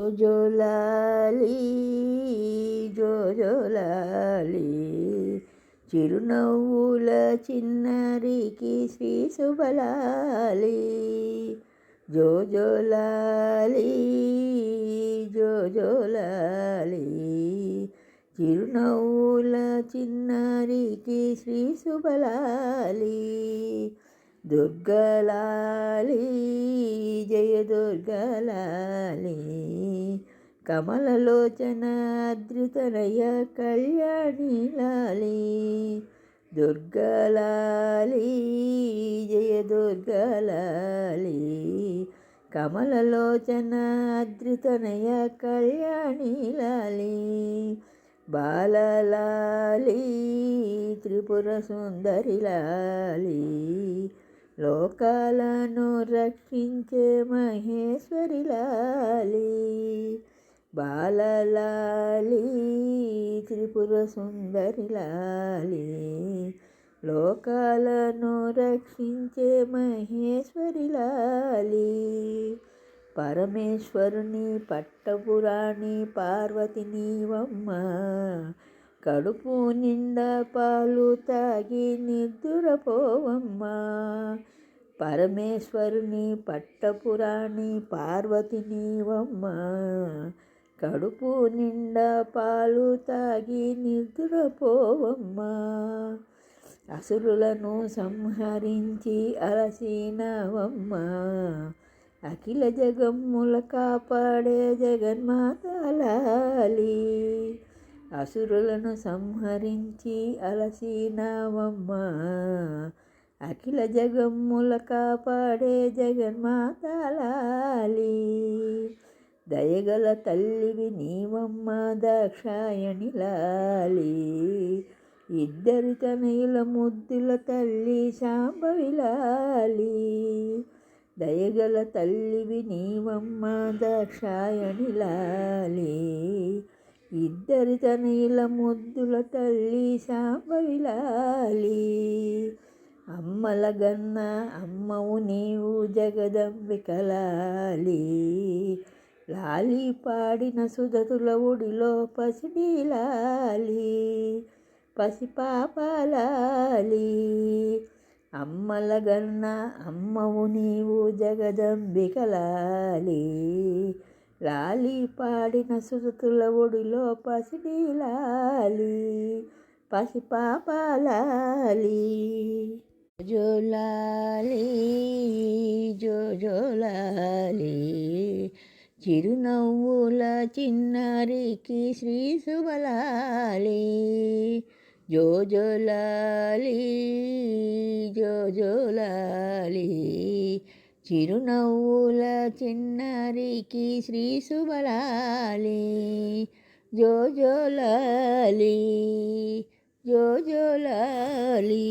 జోలాలి జోజోలాలి. చిరునవ్వుల చిన్నరికి శ్రీ శుభలాలి. జోజోలాలి జోజోలాలి. చిరునవ్వుల చిన్నారికి శ్రీ శుభలాలి. దుర్గలాలి జయ దుర్గలాలి. కమలలోచన అద్రితనయ కళ్యాణి లాలి దుర్గలాలి జయ దుర్గలాలి. కమలలోచన అద్రితనయ కళ్యాణి లాలి బాలలాలి త్రిపుర సుందరి లాలి లోకాలను రక్షించే మహేశ్వరి లాలి బాలలాలి త్రిపుర సుందరి లాలి. లోకాలను రక్షించే మహేశ్వరి లాలి పరమేశ్వరుని పట్టపురాణి పార్వతి నీవమ్మ కడుపు నిండా పాలు తాగి నిద్దురపోవమ్మా పరమేశ్వరుని పట్టపురాణి పార్వతిని నీవమ్మ కడుపు నిండా పాలు తాగి నిద్రపోవమ్మా. అసురులను సంహరించి అలసినవమ్మ. అఖిల జగమ్ముల కాపాడే జగన్మాతలాలి అసురులను సంహరించి అలసినవమ్మ. అఖిల జగమ్ముల కాపాడే జగన్మాతలాలి. దయగల తల్లివి నీవమ్మ దాక్షాయణి లాలి ఇద్దరి తనయుల ముద్దుల తల్లి శాంభవిలాలి. దయగల తల్లివి నీవమ్మ దాక్షాయణి లాలి ఇద్దరి తనయుల ముద్దుల తల్లి శాంభవిలాలి అమ్మల గన్న అమ్మవు నీవు జగదంబికలాలి. లాలి పాడిన సుధతుల ఒడిలో పసిడీలాలి. పసిపాపలాలి అమ్మల గన్న అమ్మవు నీవు జగదంబికలాలి. లాలి పాడిన సుధతుల ఒడిలో పసిడి లాలి పసిపాపలాలి జోలాలి జోజోలాలి చిరునవ్వుల చిన్నారికి శ్రీ శుభలాలి జోజోలాలి జోజోలాలి చిరునవ్వుల చిన్నారికి శ్రీ శుభలాలి. జోజోలాలి జోజోలాలి